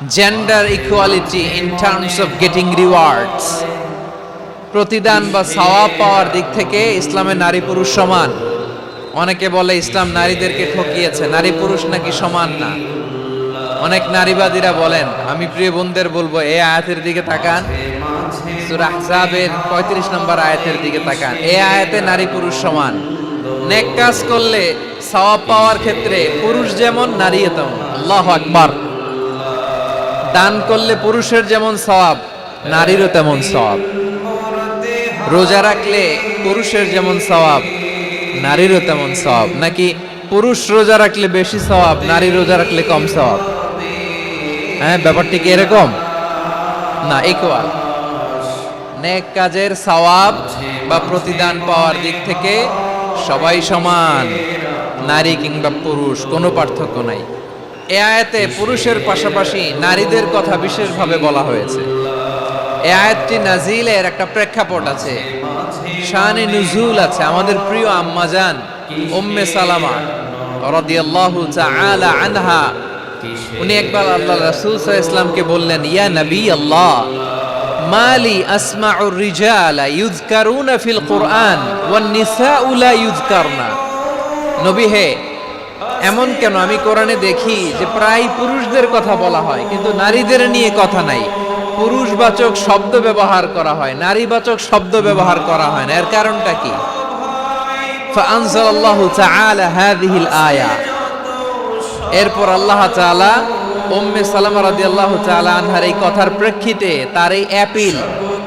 Gender equality in terms of getting rewards প্রতিদান বা সওয়াব পাওয়ার দিক থেকে ইসলামে নারী পুরুষ সমান। অনেকে বলে ইসলাম নারীদেরকে ঠকিয়েছে, নারী পুরুষ নাকি সমান না। অনেক নারীবাদীরা বলেন, আমি প্রিয় বোনদের বলব, এই আয়াতের দিকে তাকান। সূরা আহজাবের 35 নম্বর আয়াতের দিকে তাকান। এই আয়াতে নারী পুরুষ সমান। নেক কাজ করলে সওয়াব পাওয়ার ক্ষেত্রে পুরুষ যেমন নারী তেমন। আল্লাহু আকবার। দান করলে পুরুষের যেমন সওয়াব, নারীরও তেমন সওয়াব। রোজা রাখলে পুরুষের যেমন সওয়াব, নারীরও তেমন সওয়াব। নাকি পুরুষ রোজা রাখলে বেশি সওয়াব, নারী রোজা রাখলে কম সওয়াব? হ্যাঁ ব্যাপারটি কি এরকম? না ইকুয়াল নেক কাজের সওয়াব বা প্রতিদান পাওয়ার দিক থেকে সবাই সমান, নারী কিংবা পুরুষ, কোনো পার্থক্য নাই। এ আয়াতে পুরুষের পাশাপাশি নারীদের কথা বিশেষভাবে বলা হয়েছে। এ আয়াতটি নাজিলের একটা প্রেক্ষাপট আছে। শানে নুজুল আছে। আমাদের প্রিয় আম্মাজান উম্মে সালামা রাদিয়াল্লাহু তাআলা আনহা, উনি একবার আল্লাহ রাসূল সাল্লাল্লাহু বললেন, ইয়া নবী আল্লাহ মালি আসমাউ রিজালা ইউযকারুনা ফিল কুরআন ওয়ান নিসাউ লা ইউযকারনা। নবী হে এমন কেন? আমি কোরআনে দেখি যে প্রায় পুরুষদের কথা বলা হয়, কিন্তু নারীদের নিয়ে কথা নাই। পুরুষবাচক শব্দ ব্যবহার করা হয়, নারীবাচক শব্দ ব্যবহার করা হয় না। এর কারণটা কি? আয়া। এরপর আল্লাহ তাআলা উম্মে সালামা রাদিয়াল্লাহু তাআলা আনহার এই কথার প্রেক্ষিতে তার এই অ্যাপিল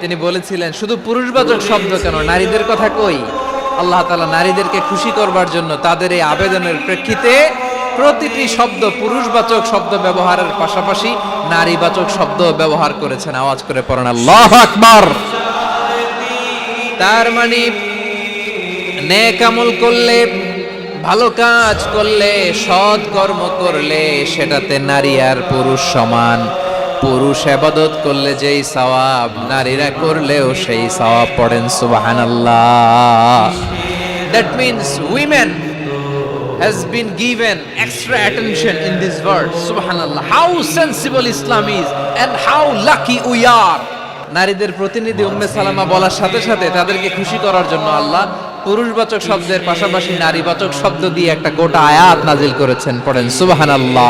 তিনি বলেছিলেন, শুধু পুরুষবাচক শব্দ কেন? নারীদের কথা কই? আল্লাহ তাআলা নারীদেরকে খুশি করবার জন্য তাদের এই আবেদনের প্রেক্ষিতে প্রতিটি শব্দ পুরুষবাচক শব্দ ব্যবহারের পাশাপাশি নারীবাচক শব্দ ব্যবহার করেছেন। আওয়াজ করে পড়েন, আল্লাহু আকবার! তার মানে নেক আমল করলে, ভালো কাজ করলে, সৎ কর্ম করলে সেটাতে নারী আর পুরুষ সমান। পুরুষ আবাদত করলে যেই সওয়াব, নারীরা করলেও সেই সওয়াব পড়েন, সুবহানাল্লাহ। That means women has been given extra attention in this verse subhanallah how sensible islam is and how lucky we are নারীদের প্রতিনিধি উম্মে সালামা বলার সাথে সাথে তাদেরকে খুশি করার জন্য আল্লাহ পুরুষবাচক শব্দের পাশাপাশি নারীবাচক শব্দ দিয়ে একটা গোটা আয়াত নাজিল করেছেন, পড়েন, সুবহানাল্লাহ।